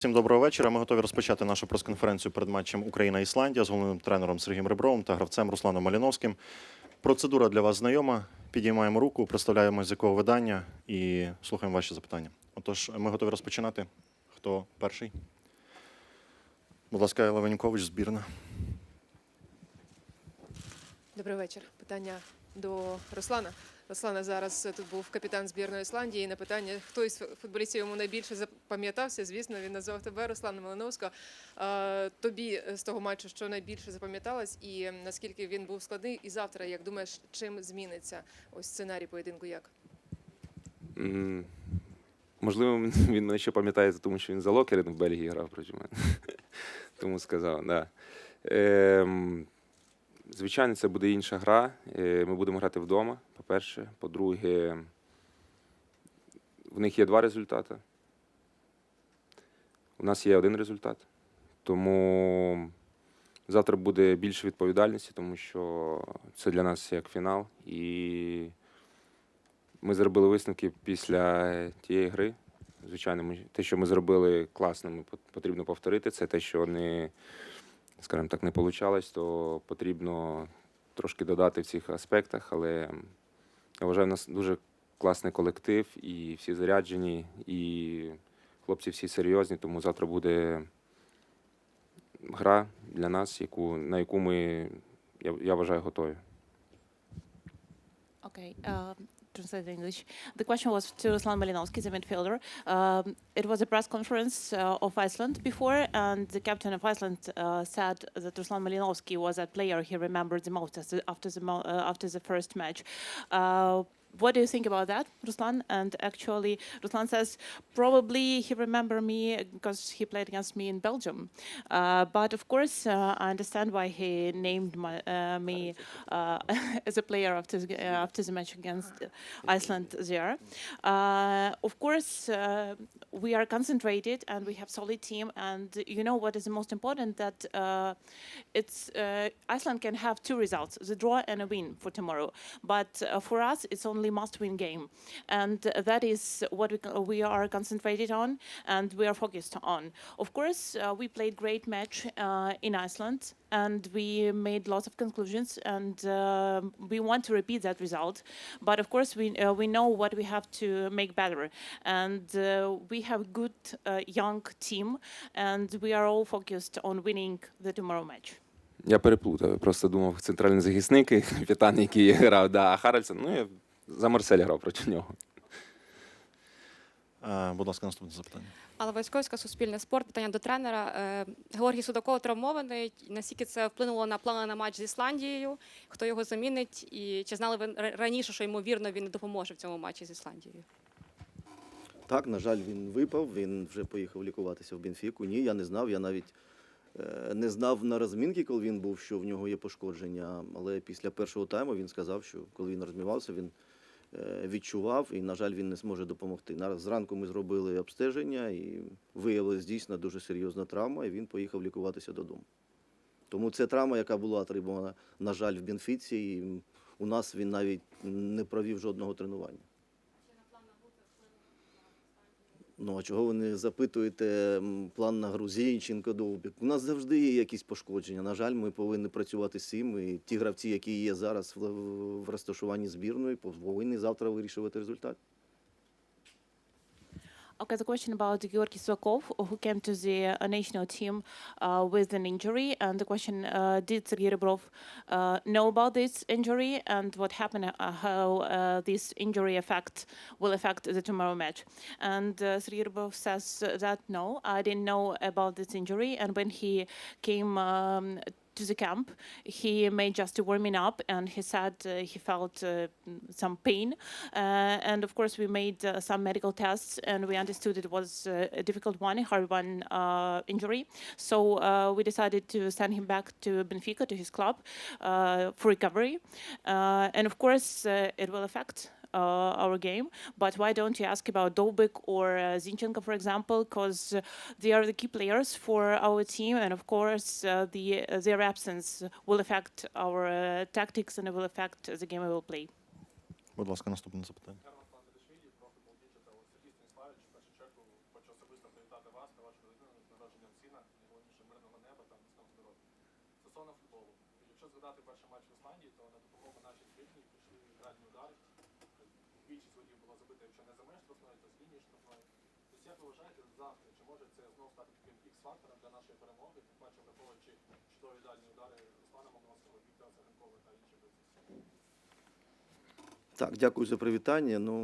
Всім доброго вечора. Ми готові розпочати нашу прес-конференцію перед матчем Україна-Ісландія з головним тренером Сергієм Ребровим та гравцем Русланом Маліновським. Процедура для вас знайома. Підіймаємо руку, представляємо з якого видання і слухаємо ваші запитання. Отож, ми готові розпочинати. Хто перший? Будь ласка, Левенькович, збірна. Добрий вечір. Питання до Руслана. Руслана зараз тут був капітан збірної Ісландії. І на питання, хто із футболістів йому найбільше запам'ятався, звісно, він назвав тебе Руслана Малиновського. Тобі з того матчу, що найбільше запам'яталось, і наскільки він був складний, і завтра, як думаєш, чим зміниться ось сценарій поєдинку? Як? М, Можливо, він мене ще пам'ятає, тому що він за Локерен в Бельгії грав проти мене. Тому сказав, да. Ем, звичайно, це буде інша гра. Е, Ми будемо грати вдома, по-перше. По-друге, в них є два результати. У нас є один результат. Тому завтра буде більше відповідальності, тому що це для нас як фінал. І ми зробили висновки після тієї гри. Звичайно, те, що ми зробили класно, потрібно повторити. Це те, що не, скажімо так, не вийшло, то потрібно трошки додати в цих аспектах. Але я вважаю, у нас дуже класний колектив, і всі заряджені, і хлопці всі серйозні, тому завтра буде гра для нас, яку, на яку ми, я, я вважаю, готові. Okay, um, translate in English. The question was to Ruslan Malinovsky, the midfielder. Um, it was a press conference uh, of Iceland before, and the captain of Iceland uh, said that Ruslan Malinovsky was a player he remembered the most as the- after the uh, after the first match. What do you think about that, Ruslan? And actually, Ruslan says probably he remember me because he played against me in Belgium. Uh, but of course, uh, I understand why he named my, uh, me uh, as a player after the, uh, after the match against Iceland there. Uh, of course, uh, we are concentrated and we have solid team. And you know what is the most important that uh, it's uh, Iceland can have two results: the draw and a win for tomorrow. But uh, for us, it's only must-win game, and uh, that is what we co- we are concentrated on and we are focused on. Of course, uh, we played great match uh, in Iceland and we made lots of conclusions and uh, we want to repeat that result. But of course, we uh, we know what we have to make better, and uh, we have good uh, young team, and we are all focused on winning the tomorrow match. Я переплутав. Я просто думав, центральний захисник, і капітан, який грав, да, а Харальсон, ну я за Марселя грав проти нього. Е, Будь ласка, наступне запитання. Алла Войськовська, Суспільне спорт. Питання до тренера. Е, Георгій Судаков травмований. Наскільки це вплинуло на плани на матч з Ісландією? Хто його замінить? І чи знали ви раніше, що ймовірно він не допоможе в цьому матчі з Ісландією? Так, на жаль, він випав, він вже поїхав лікуватися в Бенфіку. Ні, я не знав. Я навіть е, не знав на розмінки, коли він був, що в нього є пошкодження. Але після першого тайму він сказав, що коли він розмівався, він відчував і, на жаль, він не зможе допомогти. Зранку ми зробили обстеження і виявилась дійсно дуже серйозна травма, і він поїхав лікуватися додому. Тому це травма, яка була отримана, на жаль, в Бенфіці, і у нас він навіть не провів жодного тренування. Ну, а чого ви не запитуєте план на гру Зінченко, Довбік? У нас завжди є якісь пошкодження. На жаль, ми повинні працювати з цим. І ті гравці, які є зараз в розташуванні збірної, повинні завтра вирішувати результат. Okay, the question about Georgi Sokov, who came to the uh, national team uh, with an injury, and the question: uh, Did Sergei Rebrov uh, know about this injury, and what happened? Uh, how uh, this injury affect will affect the tomorrow match? And uh, Sergei Rebrov says that no, I didn't know about this injury, and when he came. Um, to the camp, he made just a warming up, and he said uh, he felt uh, some pain. Uh, and of course, we made uh, some medical tests, and we understood it was uh, a difficult one, a hard one uh, injury. So we decided to send him back to Benfica, to his club, for recovery. And of course, it will affect our game. But why don't you ask about Dobik or uh, Zinchenko, for example? Because uh, they are the key players for our team, and of course, uh, the uh, their absence will affect our uh, tactics and it will affect the game we will play. Будь ласка, наступне запитання. Завтра, чи може це знову стати таким ікс-фактором для нашої перемоги, тим паче враховуючи чудові дальні удари Руслана Мамновського, Віктора Саганкова та інших гравців? Так, дякую за привітання. Ну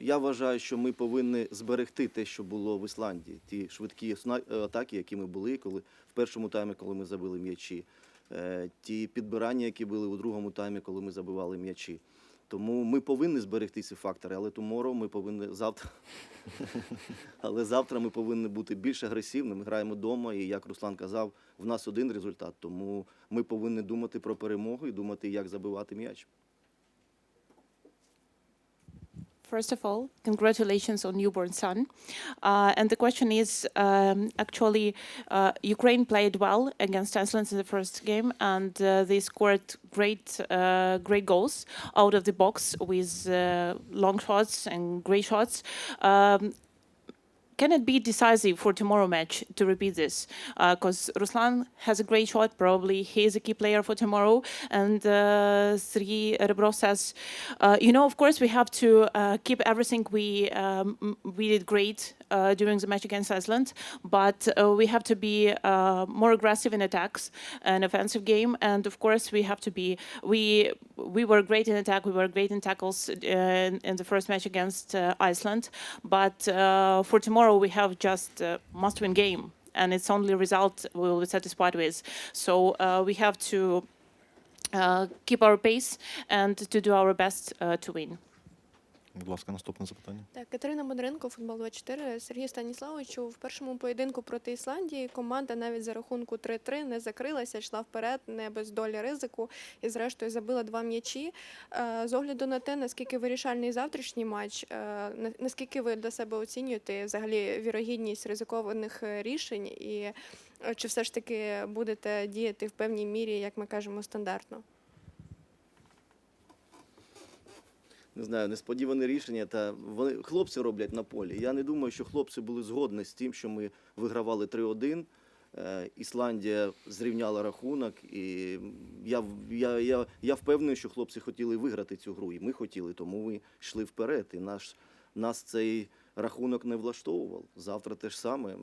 я вважаю, що ми повинні зберегти те, що було в Ісландії. Ті швидкі е, атаки, які ми були, коли в першому таймі, коли ми забили м'ячі, е, ті підбирання, які були у другому таймі, коли ми забивали м'ячі. Тому ми повинні зберегти ці фактори, але туморо ми повинні завтра. але завтра ми повинні бути більш агресивними. Ми граємо вдома, і як Руслан казав, в нас один результат. Тому ми повинні думати про перемогу і думати, як забивати м'яч. First of all, congratulations on newborn son. Uh, and the question is, um, actually, uh, Ukraine played well against Iceland in the first game, and uh, they scored great, uh, great goals out of the box with uh, long shots and great shots. Um, can it be decisive for tomorrow match to repeat this? Because Ruslan has a great shot. Probably he is a key player for tomorrow. And uh, Sergei Rebrov says, uh, you know, of course we have to uh, keep everything we um, we did great uh, during the match against Iceland, but uh, we have to be uh, more aggressive in attacks and offensive game. And of course we have to be we we were great in attack. We were great in tackles uh, in, in the first match against uh, Iceland, but uh, for tomorrow we have just must-win game, and it's only result we will be satisfied with. So we have to keep our pace and to do our best to win. Будь ласка, наступне запитання. Так, Катерина Бондаренко, футбол 24. Сергій Станіславовичу, в першому поєдинку проти Ісландії команда навіть за рахунку 3-3 не закрилася, йшла вперед, не без долі ризику і, зрештою, забила два м'ячі. Е, З огляду на те, наскільки вирішальний завтрашній матч, е, наскільки ви для себе оцінюєте взагалі вірогідність ризикованих е, рішень, і чи все ж таки будете діяти в певній мірі, як ми кажемо, стандартно? Не знаю, несподіване рішення. Та вони хлопці роблять на полі. Я не думаю, що хлопці були згодні з тим, що ми вигравали 3-1. Е, Ісландія зрівняла рахунок, і я, я, я, я впевнений, що хлопці хотіли виграти цю гру, і ми хотіли, тому ми йшли вперед. І наш, нас цей рахунок не влаштовував. Завтра те ж саме.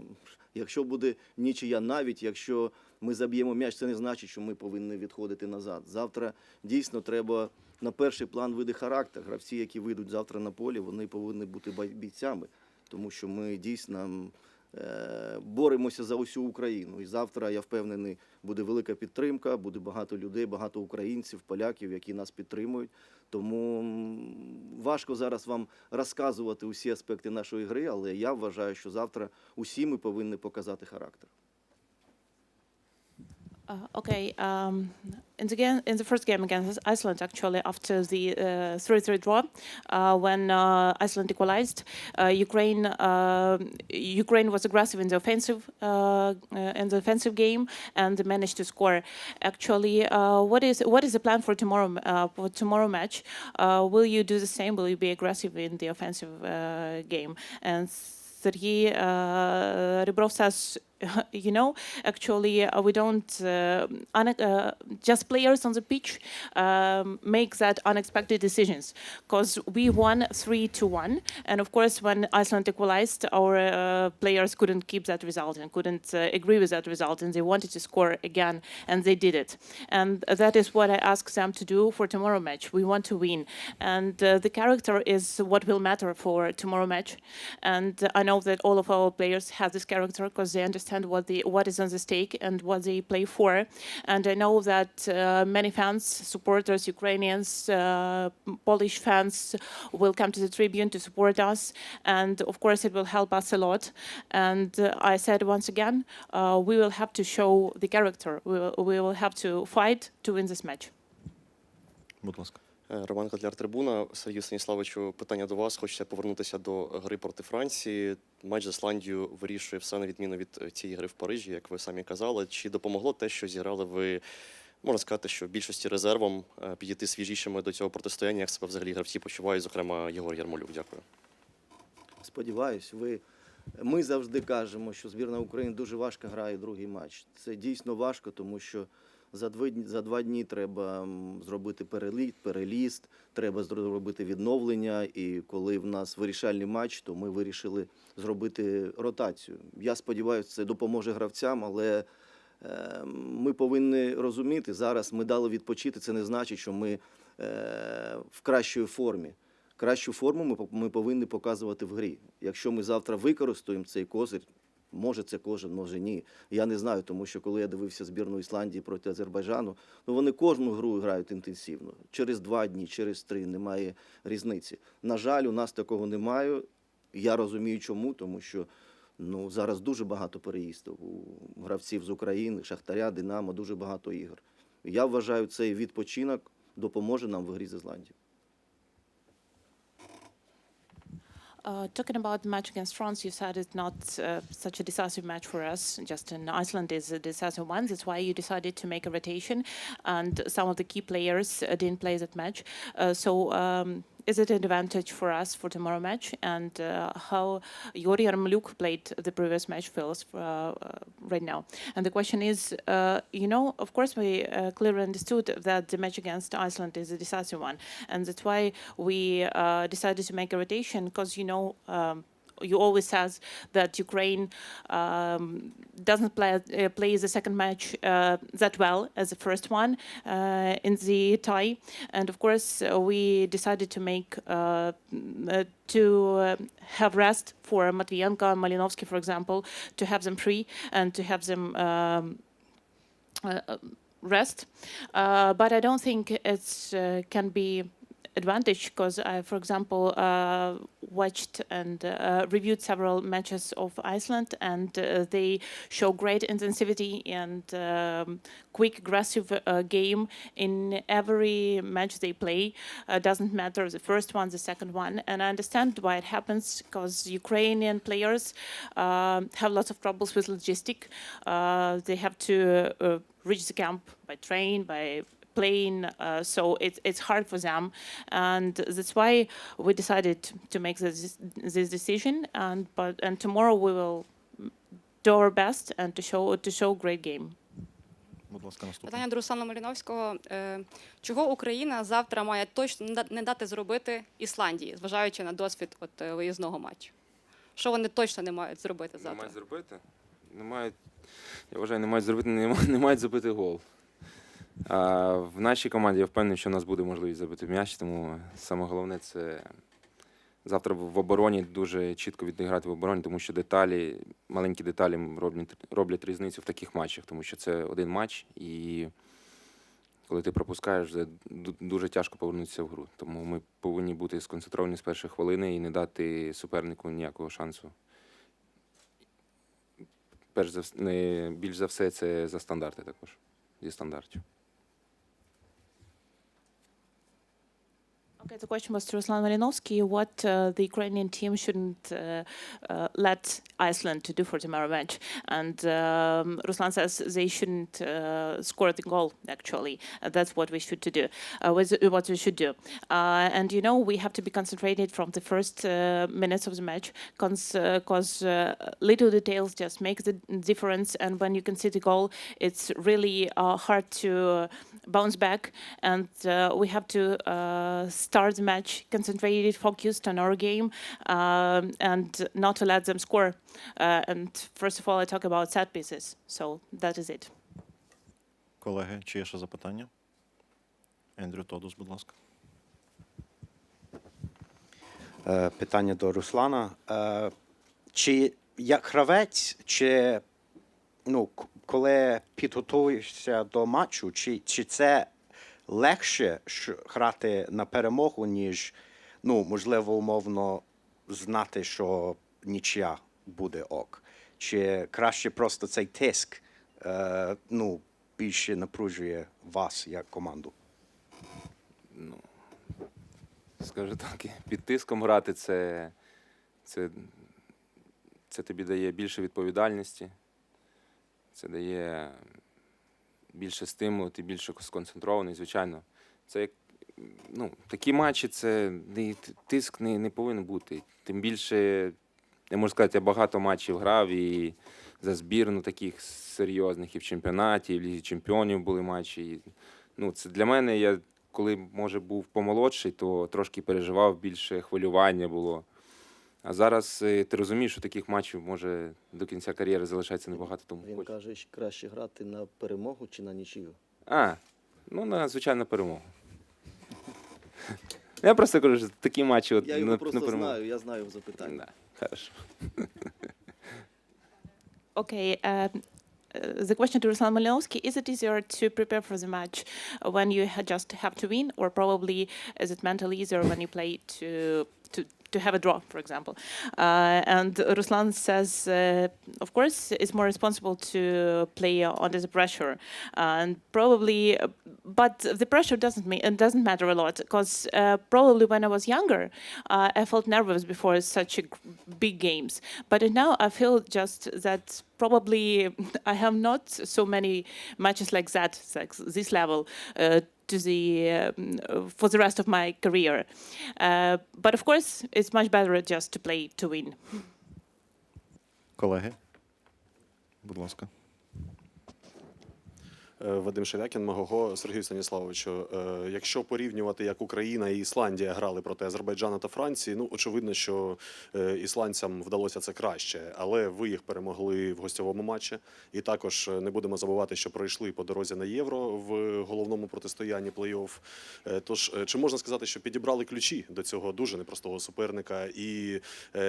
Якщо буде нічия, навіть якщо ми заб'ємо м'яч, це не значить, що ми повинні відходити назад. Завтра дійсно треба на перший план вийде характер. Гравці, які вийдуть завтра на полі, вони повинні бути бійцями, тому що ми дійсно е, боремося за усю Україну. І завтра, я впевнений, буде велика підтримка, буде багато людей, багато українців, поляків, які нас підтримують. Тому важко зараз вам розказувати усі аспекти нашої гри, але я вважаю, що завтра усі ми повинні показати характер. Uh, okay. Um, in the game, in the first game against Iceland, actually, after the uh, 3-3 draw, uh, when uh, Iceland equalized, uh, Ukraine uh, Ukraine was aggressive in the offensive uh, uh, in the offensive game and managed to score. Actually, uh, what is what is the plan for tomorrow uh, for tomorrow match? Uh, will you do the same? Will you be aggressive in the offensive uh, game? And uh, Rebrov says, you know, actually, uh, we don't uh, uh, just players on the pitch um, make that unexpected decisions. Because we won three to one, and of course, when Iceland equalized, our uh, players couldn't keep that result and couldn't uh, agree with that result, and they wanted to score again, and they did it, and that is what I ask them to do for tomorrow match. We want to win, and uh, the character is what will matter for tomorrow match, and I know that all of our players have this character because they understand what the what is on the stake and what they play for, and I know that uh, many fans, supporters, Ukrainians, uh, Polish fans will come to the tribune to support us, and of course it will help us a lot. And uh, I said once again, uh, we will have to show the character. We will, we will have to fight to win this match. Будь ласка. Е, Роман Котляр Трибуна. Сергію Станіславовичу, питання до вас. Хочеться повернутися до гри проти Франції. Матч з Ісландією вирішує все на відміну від е, цієї гри в Парижі, як ви самі казали. Чи допомогло те, що зіграли ви, можна сказати, що в більшості резервом е, підійти свіжішими до цього протистояння, як себе взагалі гравці почувають, зокрема Єгор Ярмолюк. Дякую. Сподіваюсь, ви Ми завжди кажемо, що збірна України дуже важко грає другий матч. Це дійсно важко, тому що за два, за два дні треба зробити переліт, переліст, треба зробити відновлення. І коли в нас вирішальний матч, то ми вирішили зробити ротацію. Я сподіваюся, це допоможе гравцям, але е, ми повинні розуміти, зараз ми дали відпочити. Це не значить, що ми е, в кращій формі. Кращу форму ми повинні показувати в грі. Якщо ми завтра використаємо цей козир, може це кожен, може ні. Я не знаю, тому що коли я дивився збірну Ісландії проти Азербайджану, ну вони кожну гру грають інтенсивно. Через два дні, через три немає різниці. На жаль, у нас такого немає. Я розумію, чому, тому що ну, зараз дуже багато переїздів у гравців з України, Шахтаря, Динамо, дуже багато ігор. Я вважаю, цей відпочинок допоможе нам в грі з Ісландією. Uh, talking about the match against France, you said it's not uh, such a decisive match for us. Just in Iceland is a decisive one. That's why you decided to make a rotation, and some of the key players uh, didn't play that match. Uh, so. Um, is it an advantage for us for tomorrow match? And uh, how Yori Yarmolyuk played the previous match feels uh, uh, right now? And the question is, uh, you know, of course, we uh, clearly understood that the match against Iceland is a decisive one, and that's why we decided to make a rotation because you know. Um, you always says that Ukraine um, doesn't play uh, play the second match uh, that well as the first one uh, in the tie, and of course uh, we decided to make uh, uh, to have rest for Matvienko and Malinovsky, for example, to have them free and to have them. Um, rest, but I don't think it can be advantage because I, for example, uh, watched and uh, reviewed several matches of Iceland, and uh, they show great intensivity and um, quick, aggressive uh, game in every match they play. Uh, doesn't matter the first one, the second one, and I understand why it happens because Ukrainian players um have lots of troubles with logistic. Uh, they have to uh, reach the camp by train, by plane, uh, so it's it's hard for them, and that's why we decided to make this this decision. And but and tomorrow we will do our best and to show to show great game. Будь ласка, наступне. Питання до Руслана Маліновського. Е, Чого Україна завтра має точно не да- не дати зробити Ісландії, зважаючи на досвід от е, виїзного матчу? Що вони точно не мають зробити Не завтра? мають зробити. Не мають, я вважаю, не мають зробити, не, ма- не мають забити гол. В нашій команді я впевнений, що у нас буде можливість забити м'яч, тому саме головне це завтра в обороні дуже чітко відіграти в обороні, тому що деталі, маленькі деталі роблять, роблять різницю в таких матчах, тому що це один матч, і коли ти пропускаєш, ду- дуже тяжко повернутися в гру. Тому ми повинні бути сконцентровані з першої хвилини і не дати супернику ніякого шансу перш за вс- не більш за все, це за стандарти також. Зі стандартів. Okay, the question was to Ruslan Malinovsky what uh, the Ukrainian team shouldn't uh, uh, let Iceland to do for tomorrow match. And um, Ruslan says they shouldn't uh, score the goal, actually. Uh, that's what we should to do, uh, what we should do. Uh, and, you know, we have to be concentrated from the first uh, minutes of the match because uh, little details just make the difference. And when you can see the goal, it's really uh, hard to bounce back. And uh, we have to uh, start the match concentrated, focused on our game, um, and not to let them score. Uh, and first of all, I talk about set pieces. So that is it. Колеги, чи є ще запитання? Ендрю Тодус, будь ласка. Е, питання до Руслана. Е, Чи як гравець, чи ну, к- коли підготуєшся до матчу, чи, чи це легше грати на перемогу, ніж, ну, можливо, умовно знати, що нічия буде ок? Чи краще просто цей тиск е, ну, більше напружує вас як команду? Ну, скажу так, під тиском грати це, це, це тобі дає більше відповідальності, це дає більше стимулу, ти більше сконцентрований, звичайно. Це як ну, такі матчі, це тиск не, не повинен бути. Тим більше я можу сказати, я багато матчів грав і за збірну таких серйозних, і в чемпіонаті, і в Лізі Чемпіонів були матчі. І, ну, це для мене, я коли може був помолодший, то трошки переживав, більше хвилювання було. А зараз е, ти розумієш, що таких матчів може до кінця кар'єри залишається небагато, тому Він хочу. каже, що краще грати на перемогу чи на нічию. А, ну на звичайно перемогу. Я просто кажу, що такі матчі от, Я його на просто перемогу. знаю, я знаю запитання. Да, хорошо. Okay. Um, uh, the question to Ruslan Malinovsky is it easier to prepare for the match when you ha- just have to win, or probably is it mentally easier when you play to to to have a draw, for example? Uh, and Ruslan says, uh, of course, it's more responsible to play under the pressure, and probably, but the pressure doesn't ma- doesn't matter a lot because uh, probably when I was younger, I felt nervous before such big games, but now I feel just that probably I have not so many matches like that, like this level. Uh, to the um, uh, for the rest of my career, uh, but of course it's much better just to play to win. Колеги, будь ласка. Е, Вадим Шевякін, Магого, Сергію Станіславовичу. Е, Якщо порівнювати, як Україна і Ісландія грали проти Азербайджану та Франції, ну очевидно, що е, ісландцям вдалося це краще, але ви їх перемогли в гостьовому матчі. І також не будемо забувати, що пройшли по дорозі на євро в головному протистоянні плей-офф. Тож, чи можна сказати, що підібрали ключі до цього дуже непростого суперника, і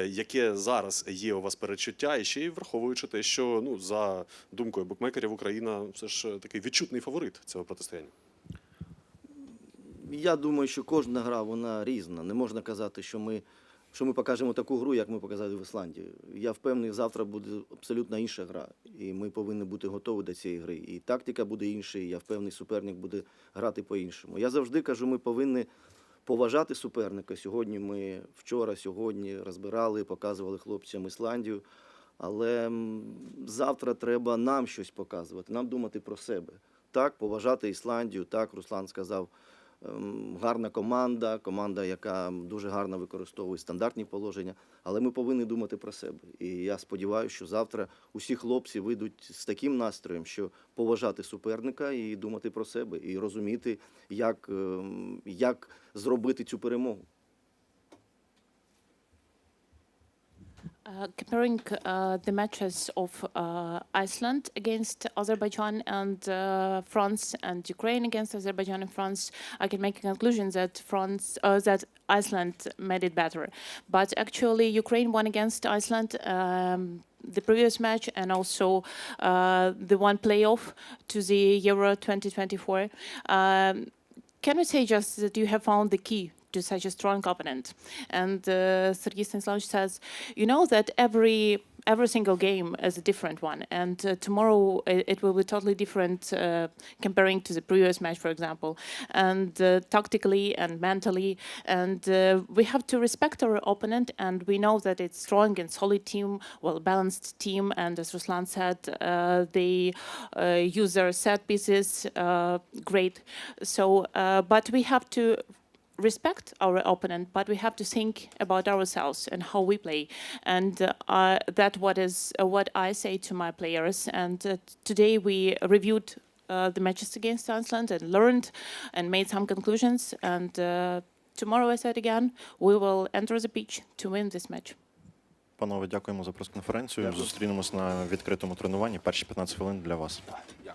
яке зараз є у вас перечуття, і ще й враховуючи те, що ну за думкою букмекерів Україна все ж такий відчутний фаворит цього протистояння. Я думаю, що кожна гра вона різна. Не можна казати, що ми, що ми покажемо таку гру, як ми показали в Ісландії. Я впевнений, завтра буде абсолютно інша гра, і ми повинні бути готові до цієї гри. І тактика буде інша, і я впевнений, суперник буде грати по-іншому. Я завжди кажу, ми повинні поважати суперника. Сьогодні ми вчора, сьогодні розбирали, показували хлопцям Ісландію. Але завтра треба нам щось показувати, нам думати про себе. Так, поважати Ісландію, так, Руслан сказав, ем, гарна команда, команда, яка дуже гарно використовує стандартні положення, але ми повинні думати про себе. І я сподіваюся, що завтра усі хлопці вийдуть з таким настроєм, що поважати суперника і думати про себе, і розуміти, як, ем, як зробити цю перемогу. Uh, comparing uh, the matches of uh, Iceland against Azerbaijan and uh, France and Ukraine against Azerbaijan and France, I can make a conclusion that France uh, that Iceland made it better. But actually, Ukraine won against Iceland. Um, the previous match and also the one playoff to the Euro 2024. Um, can we say just that you have found the key to such a strong opponent? And uh, Sergei Stanislavich says, you know that every every single game is a different one, and uh, tomorrow it, it will be totally different uh, comparing to the previous match, for example, and uh, tactically and mentally. And uh, we have to respect our opponent, and we know that it's strong and solid team, well balanced team, and as Ruslan said, uh, they uh, use their set pieces great. So, but we have to respect our opponent, but we have to think about ourselves and how we play, and uh, uh, that what is uh, what I say to my players. And uh, today we reviewed uh, the matches against Iceland and learned and made some conclusions. And uh, tomorrow, I said again, we will enter the pitch to win this match. Панове, дякуємо за прес-конференцію. Зустрінемось на відкритому тренуванні. Перші 15 хвилин для вас.